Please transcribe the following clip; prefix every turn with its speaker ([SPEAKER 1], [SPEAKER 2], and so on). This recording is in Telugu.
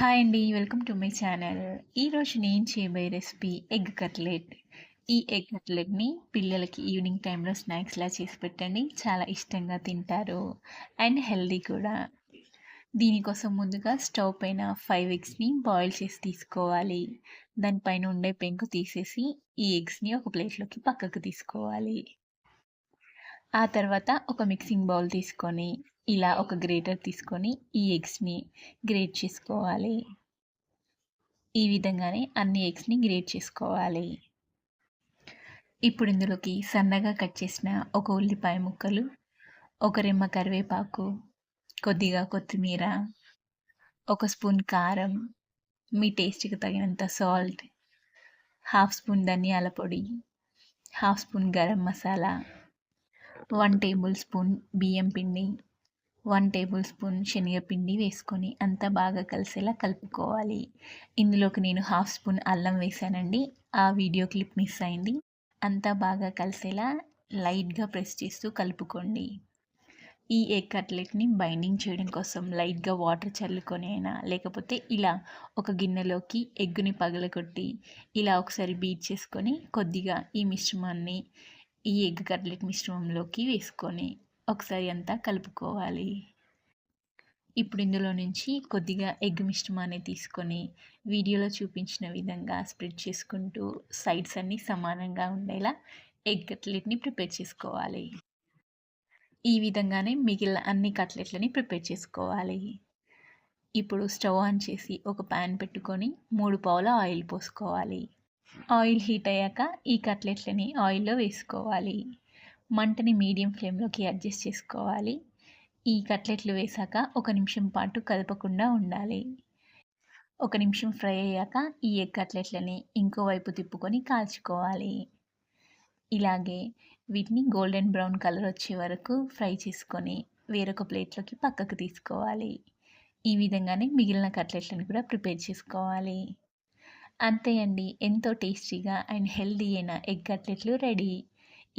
[SPEAKER 1] హాయ్ అండి వెల్కమ్ టు మై ఛానల్ ఈరోజు నేను చేయబోయే రెసిపీ ఎగ్ కట్లెట్ ఈ ఎగ్ కట్లెట్ని పిల్లలకి ఈవినింగ్ టైంలో స్నాక్స్లా చేసి పెట్టండి. చాలా ఇష్టంగా తింటారు అండ్ హెల్దీ కూడా. దీనికోసం ముందుగా స్టవ్ పైన ఫైవ్ ఎగ్స్ని బాయిల్ చేసి తీసుకోవాలి. దానిపైన ఉండే పెంకు తీసేసి ఈ ఎగ్స్ని ఒక ప్లేట్లోకి పక్కకు తీసుకోవాలి. ఆ తర్వాత ఒక మిక్సింగ్ బౌల్ తీసుకొని ఇలా ఒక గ్రేటర్ తీసుకొని ఈ ఎగ్స్ని గ్రేట్ చేసుకోవాలి. ఈ విధంగానే అన్ని ఎగ్స్ని గ్రేట్ చేసుకోవాలి. ఇప్పుడు ఇందులోకి సన్నగా కట్ చేసిన ఒక ఉల్లిపాయ ముక్కలు ఒక రెమ్మ కరివేపాకు కొద్దిగా కొత్తిమీర ఒక స్పూన్ కారం మీ టేస్ట్కి తగినంత సాల్ట్ హాఫ్ స్పూన్ ధనియాల పొడి half spoon garam masala one table spoon పిండి వన్ టేబుల్ స్పూన్ శనగపిండి వేసుకొని అంతా బాగా కలిసేలా కలుపుకోవాలి. ఇందులోకి నేను హాఫ్ స్పూన్ అల్లం వేసానండి. ఆ వీడియో క్లిప్ మిస్ అయింది. అంతా బాగా కలిసేలా లైట్గా ప్రెస్ చేస్తూ కలుపుకోండి. ఈ ఎగ్ కట్లెట్ని బైండింగ్ చేయడం కోసం లైట్గా వాటర్ చల్లుకొని అయినా లేకపోతే ఇలా ఒక గిన్నెలోకి ఎగ్గుని పగలగొట్టి ఇలా ఒకసారి బీట్ చేసుకొని కొద్దిగా ఈ మిశ్రమాన్ని ఈ ఎగ్ కట్లెట్ మిశ్రమంలోకి వేసుకొని ఒకసారి అంతా కలుపుకోవాలి. ఇప్పుడు ఇందులో నుంచి కొద్దిగా ఎగ్ మిశ్రమాన్ని తీసుకొని వీడియోలో చూపించిన విధంగా స్ప్రెడ్ చేసుకుంటూ సైడ్స్ అన్నీ సమానంగా ఉండేలా ఎగ్ కట్లెట్ని ప్రిపేర్ చేసుకోవాలి. ఈ విధంగానే మిగిలిన అన్ని కట్లెట్లని ప్రిపేర్ చేసుకోవాలి. ఇప్పుడు స్టవ్ ఆన్ చేసి ఒక ప్యాన్ పెట్టుకొని మూడు పావుల ఆయిల్ పోసుకోవాలి. ఆయిల్ హీట్ అయ్యాక ఈ కట్లెట్లని ఆయిల్లో వేసుకోవాలి. మంటని మీడియం ఫ్లేమ్లోకి అడ్జస్ట్ చేసుకోవాలి. ఈ కట్లెట్లు వేసాక ఒక నిమిషం పాటు కదపకుండా ఉండాలి. ఒక నిమిషం ఫ్రై అయ్యాక ఈ ఎగ్ కట్లెట్లని ఇంకో వైపు తిప్పుకొని కాల్చుకోవాలి. ఇలాగే వీటిని గోల్డెన్ బ్రౌన్ కలర్ వచ్చే వరకు ఫ్రై చేసుకొని వేరొక ప్లేట్లోకి పక్కకు తీసుకోవాలి. ఈ విధంగానే మిగిలిన కట్లెట్లను కూడా ప్రిపేర్ చేసుకోవాలి. అంతే అండి. ఎంతో టేస్టీగా అండ్ హెల్దీ అయిన ఎగ్ కట్లెట్లు రెడీ.